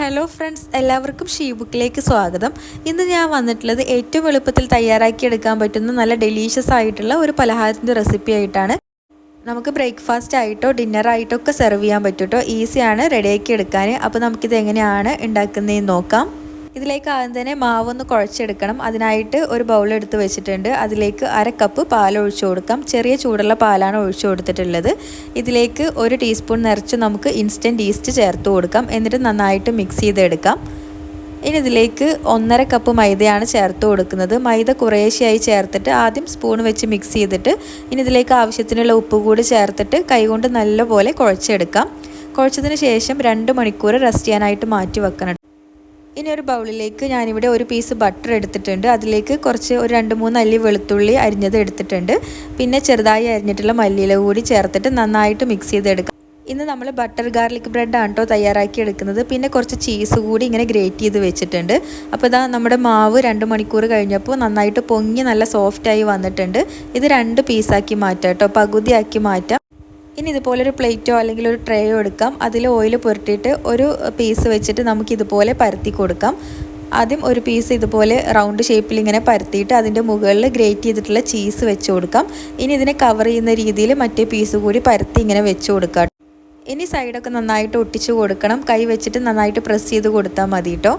Hello friends എല്ലാവർക്കും ഷീബുക്കിലേക്ക് സ്വാഗതം. ഇന്ന് ഞാൻ വന്നിട്ടുള്ളത് ഏറ്റവും എളുപ്പത്തിൽ തയ്യാറാക്കിയെടുക്കാൻ പറ്റുന്ന നല്ല ഡെലീഷ്യസ് ആയിട്ടുള്ള ഒരു പലഹാരത്തിന്റെ റെസിപ്പി ആയിട്ടാണ്. നമുക്ക് ബ്രേക്ക്ഫാസ്റ്റ് ആയിട്ടോ ഡിന്നർ ആയിട്ടോ ഒക്കെ സെർവ് ചെയ്യാൻ പറ്റൂട്ടോ. ഈസിയാണ് റെഡിയാക്കി എടുക്കാൻ. അപ്പോൾ നമുക്കിത് എങ്ങനെയാണ് ഉണ്ടാക്കുന്നതെന്ന് നോക്കാം. ഇതിലേക്ക് ആദ്യം തന്നെ മാവൊന്ന് കുഴച്ചെടുക്കണം. അതിനായിട്ട് ഒരു ബൗൾ എടുത്ത് വെച്ചിട്ടുണ്ട്. അതിലേക്ക് അര കപ്പ് പാൽ ഒഴിച്ചു കൊടുക്കാം. ചെറിയ ചൂടുള്ള പാലാണ് ഒഴിച്ചു കൊടുത്തിട്ടുള്ളത്. ഇതിലേക്ക് ഒരു ടീസ്പൂൺ നിറച്ച് നമുക്ക് ഇൻസ്റ്റന്റ് ഈസ്റ്റ് ചേർത്ത് കൊടുക്കാം. എന്നിട്ട് നന്നായിട്ട് മിക്സ് ചെയ്തെടുക്കാം. ഇനി ഇതിലേക്ക് ഒന്നര കപ്പ് മൈദയാണ് ചേർത്ത് കൊടുക്കുന്നത്. മൈദ കുറേശ്ശെയായി ചേർത്തിട്ട് ആദ്യം സ്പൂൺ വെച്ച് മിക്സ് ചെയ്തിട്ട് ഇനി ഇതിലേക്ക് ആവശ്യത്തിനുള്ള ഉപ്പ് കൂടി ചേർത്തിട്ട് കൈകൊണ്ട് നല്ലപോലെ കുഴച്ചെടുക്കാം. കുഴച്ചതിന് ശേഷം രണ്ട് മണിക്കൂർ റെസ്റ്റ് ചെയ്യാനായിട്ട് മാറ്റി വെക്കണം. ഇനി ഒരു ബൗളിലേക്ക് ഞാനിവിടെ ഒരു പീസ് ബട്ടർ എടുത്തിട്ടുണ്ട്. അതിലേക്ക് കുറച്ച് ഒരു രണ്ട് മൂന്ന് അല്ലി വെളുത്തുള്ളി അരിഞ്ഞത് എടുത്തിട്ടുണ്ട്. പിന്നെ ചെറുതായി അരിഞ്ഞിട്ടുള്ള മല്ലിയില കൂടി ചേർത്തിട്ട് നന്നായിട്ട് മിക്സ് ചെയ്തെടുക്കാം. ഇന്ന് നമ്മൾ ബട്ടർ ഗാർലിക് ബ്രെഡ് ആണ് കേട്ടോ തയ്യാറാക്കി എടുക്കുന്നത്. പിന്നെ കുറച്ച് ചീസ് കൂടി ഇങ്ങനെ ഗ്രേറ്റ് ചെയ്ത് വെച്ചിട്ടുണ്ട്. അപ്പോൾ ഇതാ നമ്മുടെ മാവ് രണ്ട് മണിക്കൂർ കഴിഞ്ഞപ്പോൾ നന്നായിട്ട് പൊങ്ങി നല്ല സോഫ്റ്റായി വന്നിട്ടുണ്ട്. ഇത് രണ്ട് പീസാക്കി മാറ്റാം കേട്ടോ പകുതിയാക്കി മാറ്റാം. ഇനി ഇതുപോലെ ഒരു പ്ലേറ്റോ അല്ലെങ്കിൽ ഒരു ട്രേയോ എടുക്കാം. അതിൽ ഓയിൽ പുരട്ടിയിട്ട് ഒരു പീസ് വെച്ചിട്ട് നമുക്ക് ഇതുപോലെ പരത്തി കൊടുക്കാം. ആദ്യം ഒരു പീസ് ഇതുപോലെ റൗണ്ട് ഷേപ്പിൽ ഇങ്ങനെ പരത്തിയിട്ട് അതിന്റെ മുകളിൽ ഗ്രേറ്റ് ചെയ്തിട്ടുള്ള ചീസ് വെച്ച് കൊടുക്കാം. ഇനി ഇതിനെ കവർ ചെയ്യുന്ന രീതിയിൽ മറ്റേ പീസ് കൂടി പരത്തി ഇങ്ങനെ വെച്ച് കൊടുക്കാം. ഇനി സൈഡൊക്കെ നന്നായിട്ട് ഒട്ടിച്ച് കൊടുക്കണം. കൈ വെച്ചിട്ട് നന്നായിട്ട് പ്രസ് ചെയ്ത് കൊടുത്താൽ മതി കേട്ടോ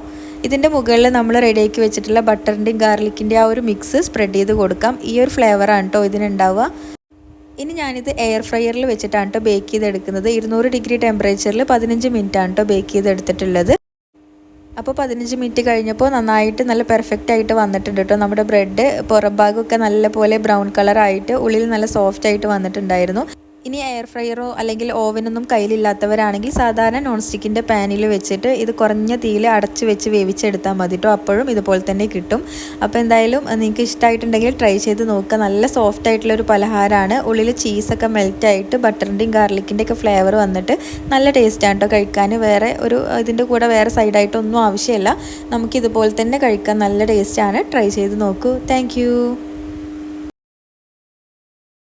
ഇതിന്റെ മുകളിൽ നമ്മൾ റെഡിയാക്കി വെച്ചിട്ടുള്ള ബട്ടറിന്റെയും ഗാർലിക്കിന്റെ ആ ഒരു മിക്സ് സ്പ്രെഡ് ചെയ്ത് കൊടുക്കാം. ഈ ഒരു ഫ്ലേവറാണ് കേട്ടോ ഇതിനുണ്ടാവുക ഇനി ഞാനിത് എയർ ഫ്രയറിൽ വെച്ചിട്ടാണ് കേട്ടോ ബേക്ക് ചെയ്തെടുക്കുന്നത്. ഇരുന്നൂറ് ഡിഗ്രി ടെമ്പറേച്ചറിൽ പതിനഞ്ച് മിനിറ്റ് ആണ് കേട്ടോ ബേക്ക് ചെയ്തെടുത്തിട്ടുള്ളത്. അപ്പോൾ പതിനഞ്ച് മിനിറ്റ് കഴിഞ്ഞപ്പോൾ നന്നായിട്ട് നല്ല പെർഫെക്റ്റ് ആയിട്ട് വന്നിട്ടുണ്ട് കേട്ടോ നമ്മുടെ ബ്രെഡ് പുറം ഭാഗമൊക്കെ നല്ല പോലെ ബ്രൗൺ കളറായിട്ട് ഉള്ളിൽ നല്ല സോഫ്റ്റ് ആയിട്ട് വന്നിട്ടുണ്ടായിരുന്നു. ഇനി എയർ ഫ്രയറോ അല്ലെങ്കിൽ ഓവനൊന്നും കയ്യിലില്ലാത്തവരാണെങ്കിൽ സാധാരണ നോൺ സ്റ്റിക്കിന്റെ പാനിൽ വെച്ചിട്ട് ഇത് കുറഞ്ഞ തീയിൽ അടച്ച് വെച്ച് വേവിച്ചെടുത്താൽ മതി കേട്ടോ അപ്പോഴും ഇതുപോലെ തന്നെ കിട്ടും. അപ്പോൾ എന്തായാലും നിങ്ങൾക്ക് ഇഷ്ടമായിട്ടുണ്ടെങ്കിൽ ട്രൈ ചെയ്ത് നോക്കുക. നല്ല സോഫ്റ്റ് ആയിട്ടുള്ള ഒരു പലഹാരമാണ്. ഉള്ളിൽ ചീസൊക്കെ മെൽറ്റായിട്ട് ബട്ടറിന്റെയും ഗാർലിക്കിന്റെ ഒക്കെ ഫ്ലേവർ വന്നിട്ട് നല്ല ടേസ്റ്റാണ് കേട്ടോ കഴിക്കാൻ. വേറെ ഒരു ഇതിന്റെ കൂടെ വേറെ സൈഡായിട്ടൊന്നും ആവശ്യമില്ല. നമുക്കിതുപോലെ തന്നെ കഴിക്കാൻ നല്ല ടേസ്റ്റാണ് ട്രൈ ചെയ്ത് നോക്കൂ. താങ്ക്